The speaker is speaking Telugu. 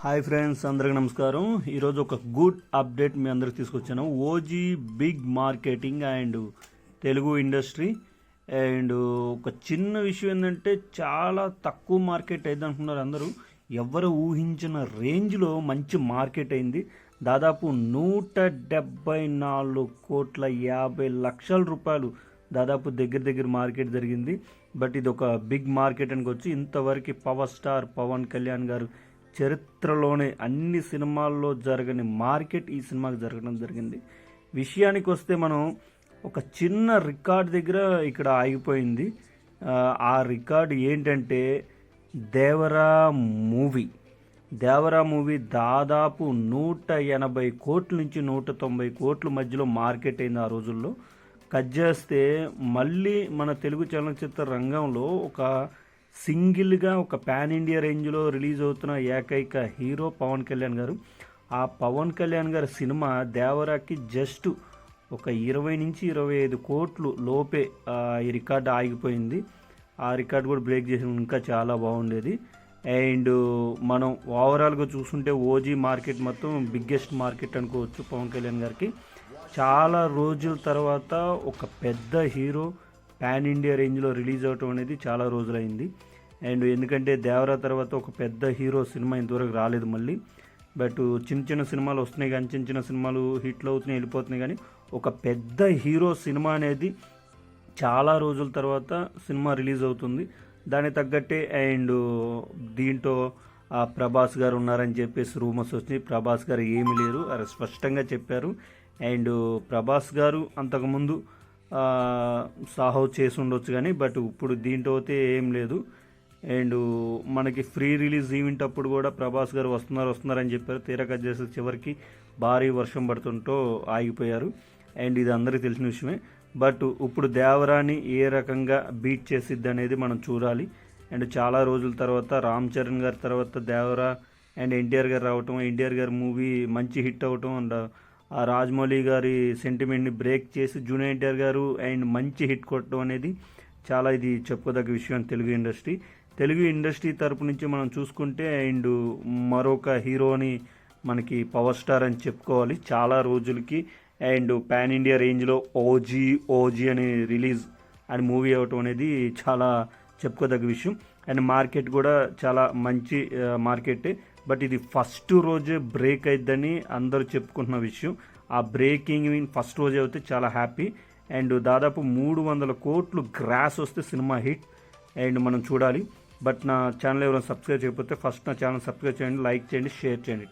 హాయ్ ఫ్రెండ్స్ అందరికి నమస్కారం. ఈరోజు ఒక గుడ్ అప్డేట్ మీ అందరికి తీసుకొచ్చాను. OG big marketing and Telugu industry and ఒక చిన్న విషయం ఏంటంటే చాలా తక్కువ మార్కెట్ అయింది అనుకున్నారు అందరూ. ఎవరు ఊహించిన రేంజ్లో మంచి మార్కెట్ అయింది. దాదాపు నూట డెబ్బై నాలుగు కోట్ల యాభై లక్షల రూపాయలు దాదాపు దగ్గర దగ్గర మార్కెట్ జరిగింది. బట్ ఇది ఒక బిగ్ మార్కెట్ అనుకోవచ్చు. ఇంతవరకు పవర్ స్టార్ పవన్ కళ్యాణ్ గారు చరిత్రలోనే అన్ని సినిమాల్లో జరగని మార్కెట్ ఈ సినిమాకి జరగడం జరిగింది. విషయానికి వస్తే మనం ఒక చిన్న రికార్డ్ దగ్గర ఇక్కడ ఆగిపోయింది. ఆ, రికార్డు రికార్డ్ ఏంటంటే దేవరా మూవీ. దేవరా మూవీ దాదాపు నూట ఎనభై కోట్ల నుంచి నూట తొంభై కోట్ల మధ్యలో మార్కెట్ అయింది ఆ రోజుల్లో. కట్ చేస్తే మళ్ళీ మన తెలుగు చలనచిత్ర రంగంలో ఒక సింగిల్గా ఒక పాన్ ఇండియా రేంజ్లో రిలీజ్ అవుతున్న ఏకైక హీరో పవన్ కళ్యాణ్ గారు. ఆ పవన్ కళ్యాణ్ గారి సినిమా దేవరాకి జస్ట్ ఒక ఇరవై నుంచి ఇరవై ఐదు కోట్లు లోపే ఈ రికార్డు ఆగిపోయింది. ఆ రికార్డ్ కూడా బ్రేక్ చేసి ఇంకా చాలా బాగుండేది. అండ్ మనం ఓవరాల్గా చూసుంటే ఓజీ మార్కెట్ మొత్తం బిగ్గెస్ట్ మార్కెట్ అనుకోవచ్చు పవన్ కళ్యాణ్ గారికి. చాలా రోజుల తర్వాత ఒక పెద్ద హీరో పాన్ ఇండియా రేంజ్లో రిలీజ్ అవటం అనేది చాలా రోజులైంది. అండ్ ఎందుకంటే దేవరా తర్వాత ఒక పెద్ద హీరో సినిమా ఇంతవరకు రాలేదు మళ్ళీ. బట్ చిన్న చిన్న సినిమాలు వస్తున్నాయి కానీ చిన్న చిన్న సినిమాలు హిట్లు అవుతున్నాయి వెళ్ళిపోతున్నాయి కానీ ఒక పెద్ద హీరో సినిమా అనేది చాలా రోజుల తర్వాత సినిమా రిలీజ్ అవుతుంది. దానికి తగ్గట్టే అండ్ దీంట్లో ఆ ప్రభాస్ గారు ఉన్నారని చెప్పేసి రూమర్స్ వచ్చినాయి. ప్రభాస్ గారు ఏమీ లేరు స్పష్టంగా చెప్పారు. అండ్ ప్రభాస్ గారు అంతకుముందు సాహో చేసి ఉండొచ్చు కానీ బట్ ఇప్పుడు దీంట్లో అయితే ఏం లేదు. అండ్ మనకి ఫ్రీ రిలీజ్ ఈవెంట్ అప్పుడు కూడా ప్రభాస్ గారు వస్తున్నారు వస్తున్నారని చెప్పారు. తీరక చేసే చివరికి భారీ వర్షం పడుతుంటో ఆగిపోయారు. అండ్ ఇది అందరికీ తెలిసిన విషయమే. బట్ ఇప్పుడు దేవరాని ఏ రకంగా బీట్ చేసిద్ది అనేది మనం చూడాలి. అండ్ చాలా రోజుల తర్వాత రామ్ చరణ్ గారి తర్వాత దేవరా అండ్ ఎన్టీఆర్ గారు రావటం ఎన్టీఆర్ గారి మూవీ మంచి హిట్ అవటం అండ్ రాజమౌళి గారి సెంటిమెంట్ని బ్రేక్ చేసి జూనియర్ ఎన్టీఆర్ గారు అండ్ మంచి హిట్ కొట్టడం అనేది చాలా ఇది చెప్పుకోదగ్గ విషయం తెలుగు ఇండస్ట్రీ. తెలుగు ఇండస్ట్రీ తరపు నుంచి మనం చూసుకుంటే అండ్ మరొక హీరోని మనకి పవర్ స్టార్ అని చెప్పుకోవాలి. చాలా రోజులకి అండ్ పాన్ ఇండియా రేంజ్లో ఓజీ ఓజీ అని రిలీజ్ అని మూవీ అవటం అనేది చాలా చెప్పుకోదగ్గ విషయం. అండ్ మార్కెట్ కూడా చాలా మంచి మార్కెట్. బట్ ఇది ఫస్ట్ రోజే బ్రేక్ అయిద్దని అందరూ చెప్పుకుంటున్న విషయం. ఆ బ్రేకింగ్ ఫస్ట్ రోజే అయితే చాలా హ్యాపీ. అండ్ దాదాపు మూడు వందల కోట్లు గ్రాస్ వస్తే సినిమా హిట్. అండ్ మనం చూడాలి. బట్ నా ఛానల్ ఎవరైనా సబ్స్క్రైబ్ చేయకపోతే ఫస్ట్ నా ఛానల్ సబ్స్క్రైబ్ చేయండి లైక్ చేయండి షేర్ చేయండి.